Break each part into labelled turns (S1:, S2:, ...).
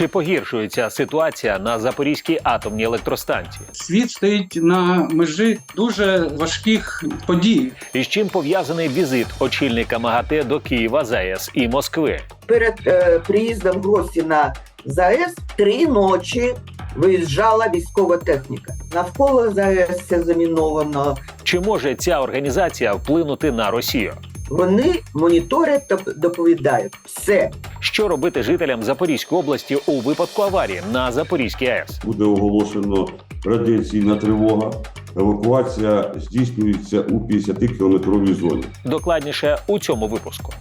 S1: Чи погіршується ситуація на Запорізькій атомній електростанції?
S2: Світ стоїть на межі дуже важких подій.
S1: І з чим пов'язаний візит очільника МАГАТЕ до Києва, ЗАЕС і Москви?
S3: перед е, приїздом гості на ЗАЕС три ночі виїжджала військова техніка. Навколо ЗАЕС все заміновано.
S1: Чи може ця організація вплинути на Росію?
S3: Вони моніторять та доповідають все.
S1: Що робити жителям Запорізької області у випадку аварії на Запорізькій АЕС?
S4: буде оголошено радіаційна тривога. Евакуація здійснюється у 50-кілометровій зоні.
S1: Докладніше у цьому випуску.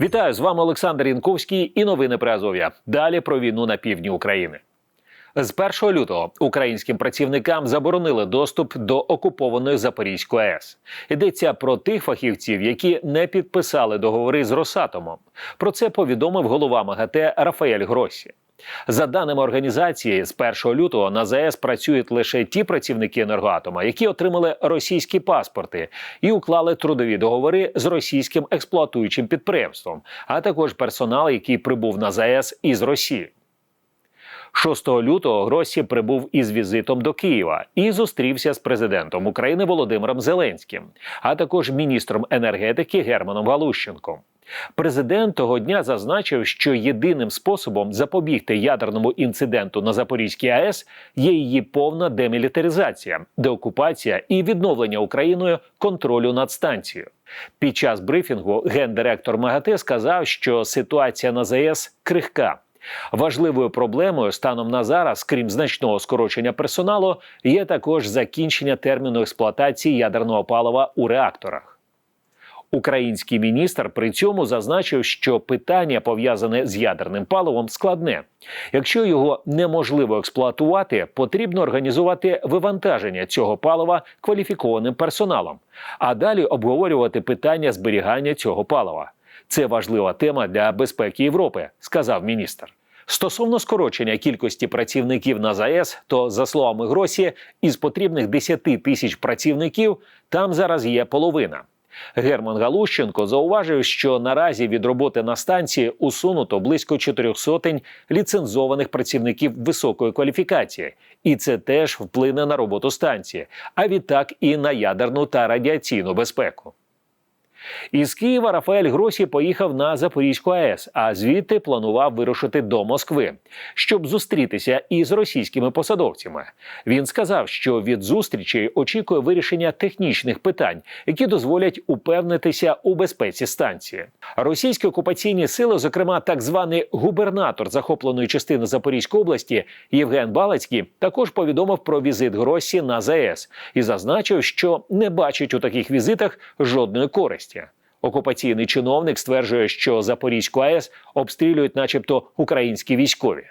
S1: Вітаю з вами Олександр Янковський і новини про Азов'я. Далі про війну на півдні України. З 1 лютого українським працівникам заборонили доступ до окупованої Запорізької АЕС. Йдеться про тих фахівців, які не підписали договори з Росатомом. Про це повідомив голова МАГАТЕ Рафаель Гросі. За даними організації, з 1 лютого на ЗАЕС працюють лише ті працівники енергоатома, які отримали російські паспорти і уклали трудові договори з російським експлуатуючим підприємством, а також персонал, який прибув на ЗАЕС із Росії. 6 лютого Гросі прибув із візитом до Києва і зустрівся з президентом України Володимиром Зеленським, а також міністром енергетики Германом Галущенком. Президент того дня зазначив, що єдиним способом запобігти ядерному інциденту на Запорізькій АЕС є її повна демілітаризація, деокупація і відновлення Україною контролю над станцією. Під час брифінгу гендиректор МАГАТЕ сказав, що ситуація на ЗАЕС крихка. Важливою проблемою станом на зараз, крім значного скорочення персоналу, є також закінчення терміну експлуатації ядерного палива у реакторах. Український міністр при цьому зазначив, що питання пов'язане з ядерним паливом складне. Якщо його неможливо експлуатувати, потрібно організувати вивантаження цього палива кваліфікованим персоналом, а далі обговорювати питання зберігання цього палива. Це важлива тема для безпеки Європи, сказав міністр. Стосовно скорочення кількості працівників на ЗАЕС, то за словами Гросі, із потрібних 10 тисяч працівників там зараз є половина. Герман Галущенко зауважив, що наразі від роботи на станції усунуто близько чотирьох сотень ліцензованих працівників високої кваліфікації, і це теж вплине на роботу станції, а відтак і на ядерну та радіаційну безпеку. Із Києва Рафаель Гросі поїхав на Запорізьку АЕС, а звідти планував вирушити до Москви, щоб зустрітися із російськими посадовцями. Він сказав, що від зустрічі очікує вирішення технічних питань, які дозволять упевнитися у безпеці станції. Російські окупаційні сили, зокрема так званий губернатор захопленої частини Запорізької області Євген Балацький, також повідомив про візит Гросі на ЗАЕС і зазначив, що не бачить у таких візитах жодної користі. Окупаційний чиновник стверджує, що Запорізьку АЕС обстрілюють, начебто, українські військові.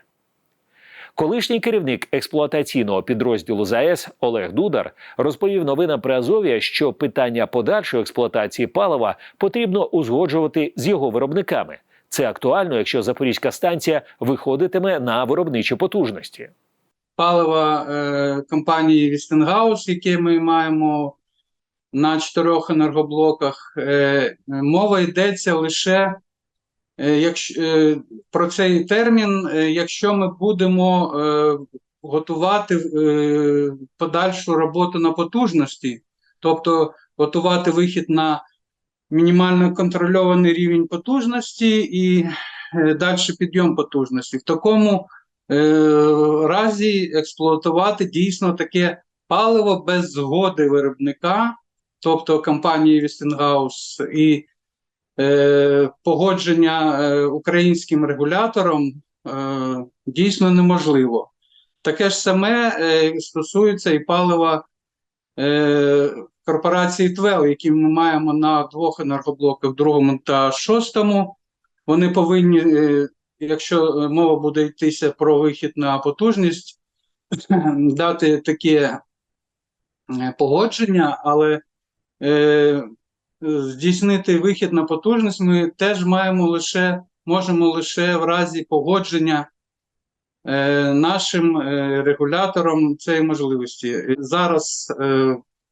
S1: Колишній керівник експлуатаційного підрозділу ЗАЕС Олег Дудар розповів новинам при Азов'я, що питання подальшої експлуатації палива потрібно узгоджувати з його виробниками. Це актуально, якщо Запорізька станція виходитиме на виробничі потужності.
S2: Палива е, компанії Вістенгаус, яке ми маємо на чотирьох енергоблоках, е, мова йдеться лише е, якщо, е, про цей термін, е, якщо ми будемо е, готувати е, подальшу роботу на потужності, тобто готувати вихід на мінімально контрольований рівень потужності і е, далі підйом потужності. В такому е, разі експлуатувати дійсно таке паливо без згоди виробника, тобто компанії Westinghouse, і е, погодження е, українським регулятором е, дійсно неможливо. Таке ж саме е, стосується і палива е, корпорації ТВЕЛ, які ми маємо на двох енергоблоках, другому та шостому. Вони повинні, е, якщо мова буде йтися про вихід на потужність, дати таке е, погодження, але е, здійснити вихід на потужність ми теж маємо лише, можемо лише в разі погодження е, нашим е, регулятором цієї можливості. Зараз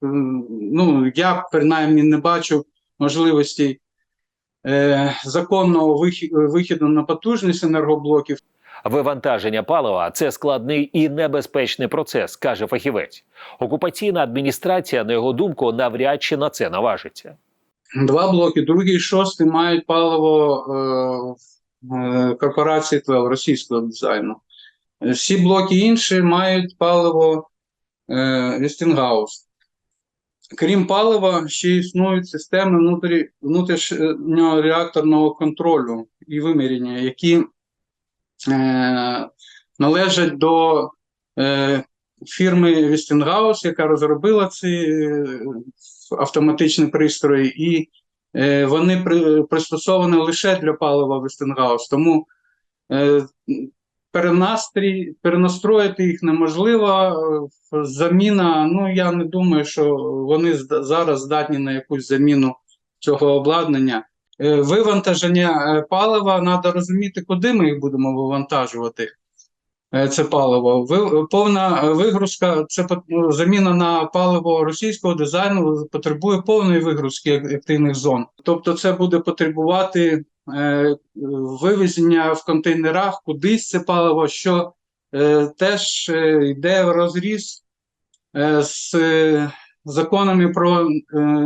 S2: ну, я принаймні не бачу можливості законного вихі- вихіду на потужність енергоблоків.
S1: Вивантаження палива це складний і небезпечний процес, каже фахівець. Окупаційна адміністрація, на його думку, навряд чи на це наважиться.
S2: Два блоки, другий і шостий мають паливо е, е, корпорації ТВЕЛ російського дизайну. Всі блоки інші мають паливо е. Крім палива, ще існують системи внутрішнього реакторного контролю і виміряння, які належать до е, фірми Westinghouse, яка розробила ці е, автоматичні пристрої, і е, вони пристосовані лише для палива Westinghouse. Тому е, перенастрій, перенастроїти їх неможливо. Е, Заміна, ну я не думаю, що вони зараз здатні на якусь заміну цього обладнання. Е, Вивантаження е, палива, треба розуміти, куди ми їх будемо вивантажувати. е, Це паливо. Повна вигрузка, це ну, заміна на паливо російського дизайну потребує повної вигрузки активних зон. Тобто, це буде потребувати вивезення в контейнерах кудись це паливо, що теж йде в розріз з законами про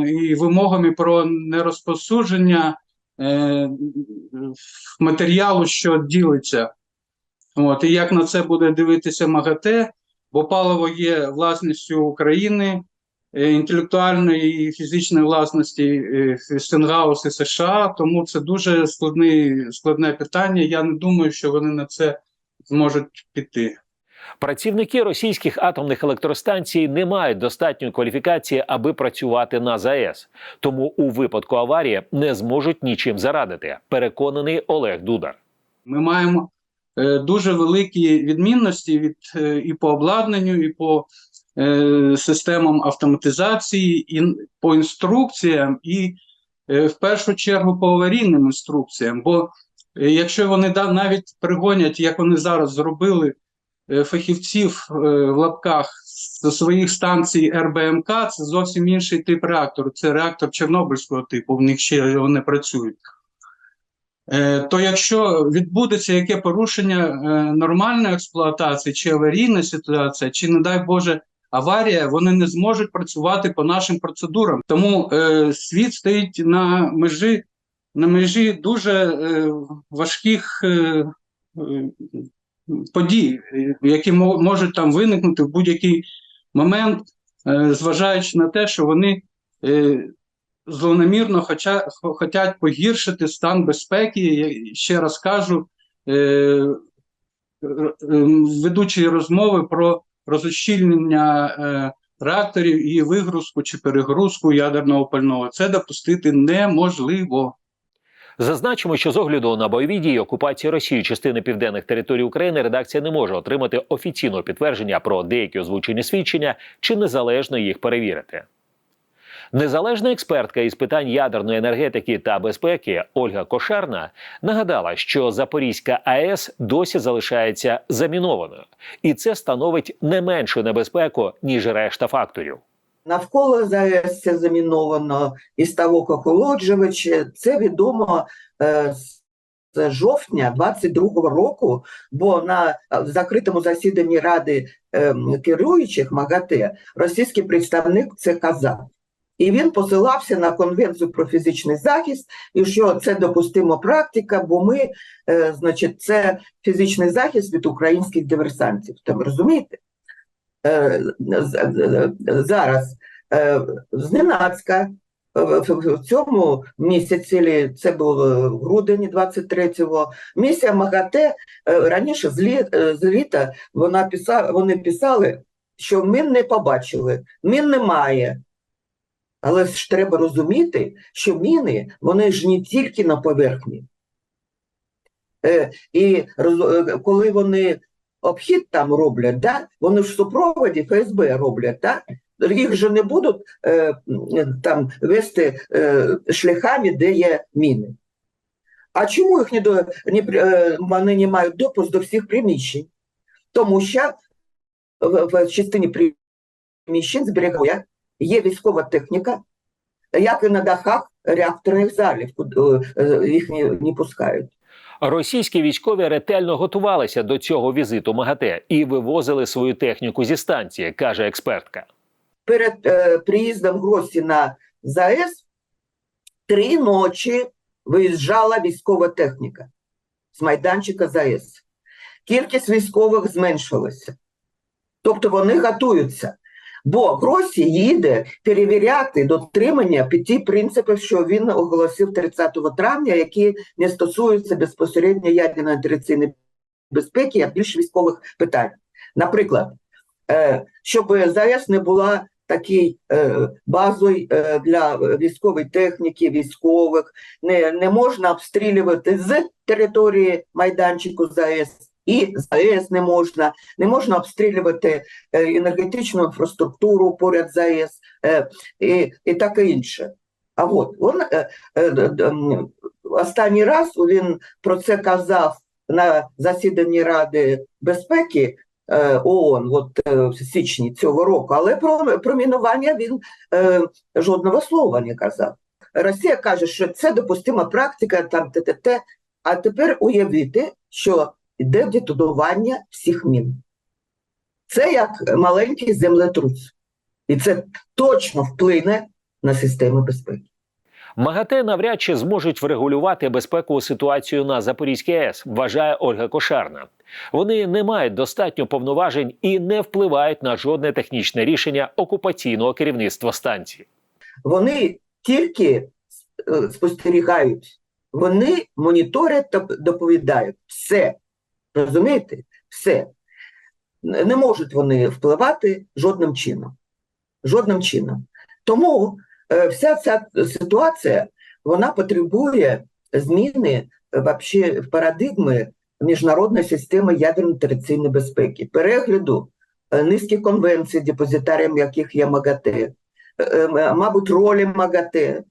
S2: і вимогами про нерозповсюдження е, матеріалу, що ділиться. От, і як на це буде дивитися МАГАТЕ, бо паливо є власністю України, е, інтелектуальної і фізичної власності е, Westinghouse і США, тому це дуже складний, складне питання. Я не думаю, що вони на це зможуть піти.
S1: Працівники російських атомних електростанцій не мають достатньої кваліфікації, аби працювати на ЗАЕС. Тому у випадку аварії не зможуть нічим зарадити. Переконаний Олег Дудар.
S2: Ми маємо е, дуже великі відмінності від е, і по обладнанню, і по е, системам автоматизації, і по інструкціям, і в першу чергу по аварійним інструкціям. Бо якщо вони навіть пригонять, як вони зараз зробили фахівців е, в лапках своїх станцій РБМК, це зовсім інший тип реактору. Це реактор Чорнобильського типу, в них ще вони працюють. Е, то якщо відбудеться яке порушення е, нормальної експлуатації чи аварійна ситуація, чи, не дай Боже, аварія, вони не зможуть працювати по нашим процедурам. Тому е, світ стоїть на межі, на межі дуже е, важких е, е, подій, які мо- можуть там виникнути в будь-який момент, е, зважаючи на те, що вони е, злонамірно хоча, хо- погіршити стан безпеки. Я ще раз кажу, е, ведучі розмови про розощільнення реакторів і вигрузку чи перегрузку ядерного пального. Це допустити неможливо.
S1: Зазначимо, що з огляду на бойові дії окупації Росії частини південних територій України редакція не може отримати офіційного підтвердження про деякі озвучені свідчення чи незалежно їх перевірити. Незалежна експертка із питань ядерної енергетики та безпеки Ольга Кошарна нагадала, що Запорізька АЕС досі залишається замінованою, і це становить не меншу небезпеку ніж решта факторів.
S3: Навколо це заміновано і ставок охолоджувач. Це відомо е, з жовтня 22-го року, бо на е, закритому засіданні Ради е, керуючих МАГАТЕ російський представник це казав. І він посилався на конвенцію про фізичний захист, і що це допустима практика, бо ми, е, значить, це фізичний захист від українських диверсантів. Там розумієте? Е, з- з- зараз е, зненацька е, в, цьому місяці, це був е, грудень 23-го, місія МАГАТЕ е, раніше з, лі, е, з літа вона писала, вони писали, що мін не побачили, мін немає. Але ж треба розуміти, що міни, вони ж не тільки на поверхні. Е, і е, коли вони обхід там роблять, да? вони в супроводі ФСБ роблять, да? їх же не будуть е, там вести е, шляхами, де є міни. А чому їх не до, не, е, вони не мають допуск до всіх приміщень? Тому що в, в частині приміщень зберігає є військова техніка, як і на дахах реакторних залів, куди е, е, їх не, не пускають.
S1: Російські військові ретельно готувалися до цього візиту МАГАТЕ і вивозили свою техніку зі станції, каже експертка.
S3: Перед е, приїздом Гросі на ЗАЕС три ночі виїжджала військова техніка з майданчика ЗАЕС. Кількість військових зменшилася. Тобто вони готуються. Бо Гросі їде перевіряти дотримання п'яти принципів, що він оголосив 30 травня, які не стосуються безпосередньо ядерної територіальної безпеки, а більш військових питань. Наприклад, е, щоб ЗАЕС не була такий е, базою е, для військової техніки, військових, не, не можна обстрілювати з території майданчику ЗАЕС. І ЗАЕС не можна, не можна обстрілювати е, енергетичну інфраструктуру поряд ЗАЕС е, і, і таке інше. А от він е, останній раз він про це казав на засіданні Ради безпеки ООН, от в січні цього року, але про, про мінування він жодного слова не казав. Росія каже, що це допустима практика, там те. А тепер уявити, що йде детонування всіх мін. Це як маленький землетрус. І це точно вплине на системи безпеки.
S1: МАГАТЕ навряд чи зможуть врегулювати безпекову ситуацію на Запорізькій АЕС, вважає Ольга Кошарна. Вони не мають достатньо повноважень і не впливають на жодне технічне рішення окупаційного керівництва станції.
S3: Вони тільки е, спостерігають, вони моніторять та доповідають все. Розумієте? Все. Не можуть вони впливати жодним чином. Жодним чином. Тому е, вся ця ситуація вона потребує зміни е, вообще в парадигми міжнародної системи ядерної територіальної безпеки, перегляду е, низки конвенцій, депозитарієм яких є МАГАТЕ, мабуть, ролі МАГАТЕ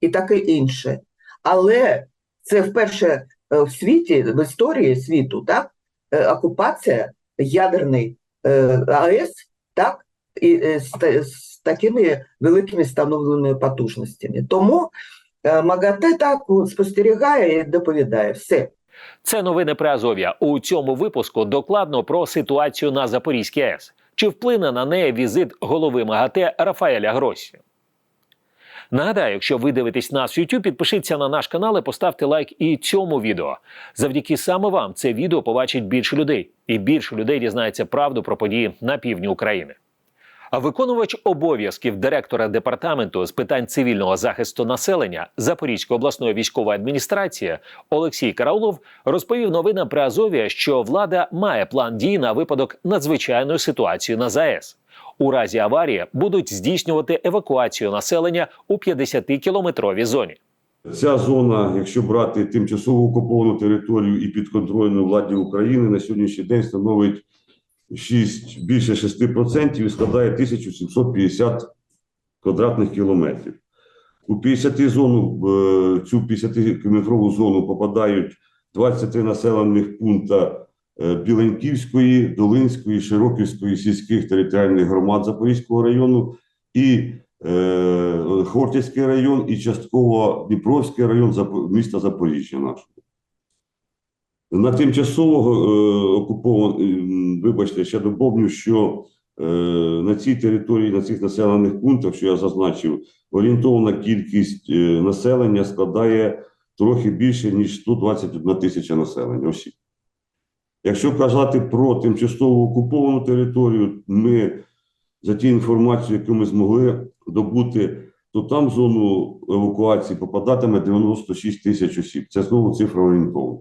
S3: і таке інше. Але це вперше в світі, в історії світу, так, е, окупація ядерної е, АЕС, так, і е, з, такими великими встановленими потужностями. Тому е, МАГАТЕ так спостерігає і доповідає все.
S1: Це новини про Азов'я. У цьому випуску докладно про ситуацію на Запорізькій АЕС. Чи вплине на неї візит голови МАГАТЕ Рафаеля Гросі? Нагадаю, якщо ви дивитесь нас в YouTube, підпишіться на наш канал і поставте лайк і цьому відео. Завдяки саме вам це відео побачить більше людей, і більше людей дізнається правду про події на півдні України. А виконувач обов'язків директора департаменту з питань цивільного захисту населення Запорізької обласної військової адміністрації Олексій Караулов розповів новинам при Азовія, що влада має план дій на випадок надзвичайної ситуації на ЗАЕС. У разі аварії будуть здійснювати евакуацію населення у 50-кілометровій зоні.
S4: Ця зона, якщо брати тимчасово окуповану територію і підконтрольну владі України, на сьогоднішній день становить 6, більше 6% і складає 1750 квадратних кілометрів. У 50 зону, е, цю 50-кілометрову зону попадають 23 населених пункта Біленьківської, Долинської, Широківської сільських територіальних громад Запорізького району і е, Хортицький район і частково Дніпровський район міста Запоріжжя нашого. На тимчасово е, окупованому, вибачте, ще доповню, що е, на цій території, на цих населених пунктах, що я зазначив, орієнтована кількість е, населення складає трохи більше, ніж 121 тисяча населення осіб. Якщо казати про тимчасово окуповану територію, ми за ті інформацію, яку ми змогли добути, то там в зону евакуації попадатиме 96 тисяч осіб. Це знову цифра орієнтовна.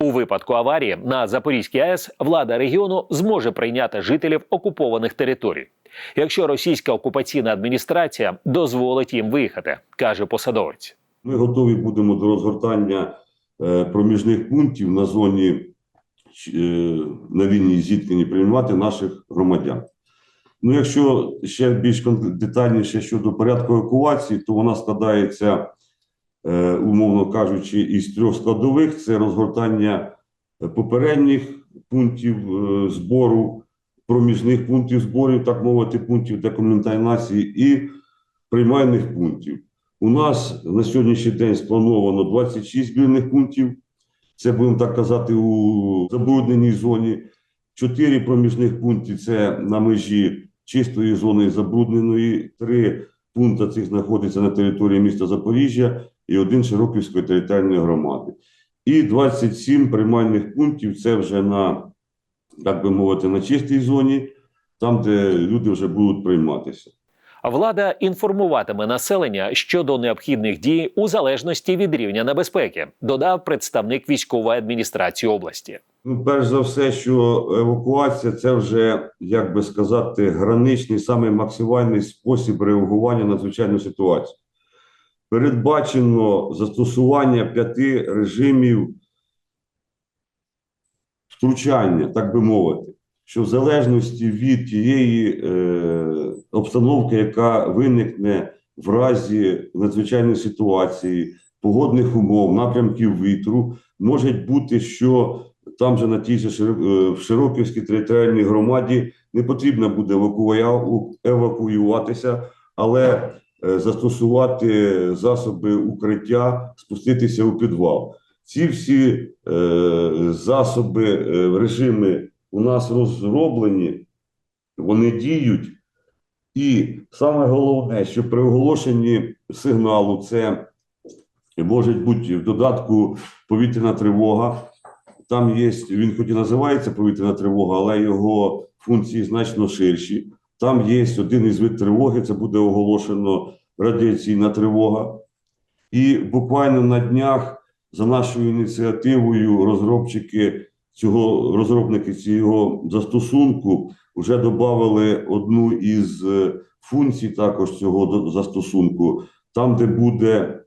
S1: У випадку аварії на Запорізькій АЕС влада регіону зможе прийняти жителів окупованих територій, якщо російська окупаційна адміністрація дозволить їм виїхати, каже посадовець.
S4: Ми готові будемо до розгортання е, проміжних пунктів на зоні на лінії зіткнення приймати наших громадян. Ну, якщо ще більш детальніше щодо порядку евакуації, то вона складається, е, умовно кажучи, із трьох складових: це розгортання е, попередніх пунктів е, збору, проміжних пунктів зборів, так мовити, пунктів декоментації і приймальних пунктів. У нас на сьогоднішній день сплановано 26 збірних пунктів. Це будемо так казати у забрудненій зоні. Чотири проміжних пункти це на межі чистої зони і забрудненої. Три пункти цих знаходяться на території міста Запоріжжя і один Широківської територіальної громади. І 27 приймальних пунктів це вже на, так би мовити, на чистій зоні, там, де люди вже будуть прийматися.
S1: Влада інформуватиме населення щодо необхідних дій у залежності від рівня небезпеки, додав представник військової адміністрації області.
S4: Ну, перш за все, що евакуація це вже, як би сказати, граничний, саме максимальний спосіб реагування на звичайну ситуацію. Передбачено застосування п'яти режимів втручання, так би мовити, що в залежності від тієї е, обстановки, яка виникне в разі надзвичайної ситуації, погодних умов, напрямків вітру, може бути, що там же на тій же е, в Широківській територіальній громаді не потрібно буде евакуюватися, але е, застосувати засоби укриття, спуститися у підвал. Ці всі е, засоби, е, режими у нас розроблені, вони діють. І саме головне, що при оголошенні сигналу це може бути в додатку повітряна тривога. Там є, він хоч і називається повітряна тривога, але його функції значно ширші. Там є один із вид тривоги, це буде оголошено радіаційна тривога. І буквально на днях за нашою ініціативою розробники цього розробники цього застосунку вже додали одну із е, функцій також цього застосунку, там, де буде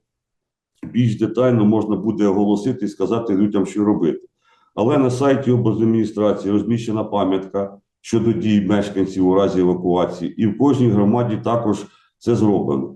S4: більш детально можна буде оголосити і сказати людям, що робити. Але на сайті облдержадміністрації розміщена пам'ятка щодо дій мешканців у разі евакуації, і в кожній громаді також це зроблено.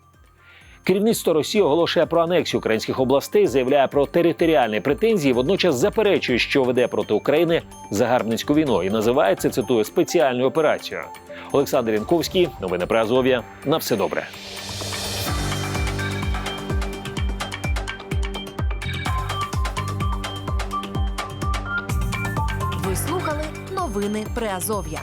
S1: Керівництво Росії оголошує про анексію українських областей, заявляє про територіальні претензії, водночас заперечує, що веде проти України загарбницьку війну і називає це цитую спеціальною операцією. Олександр Янковський, новини про Азов'я. На все добре.
S5: Ви слухали новини Приазов'я.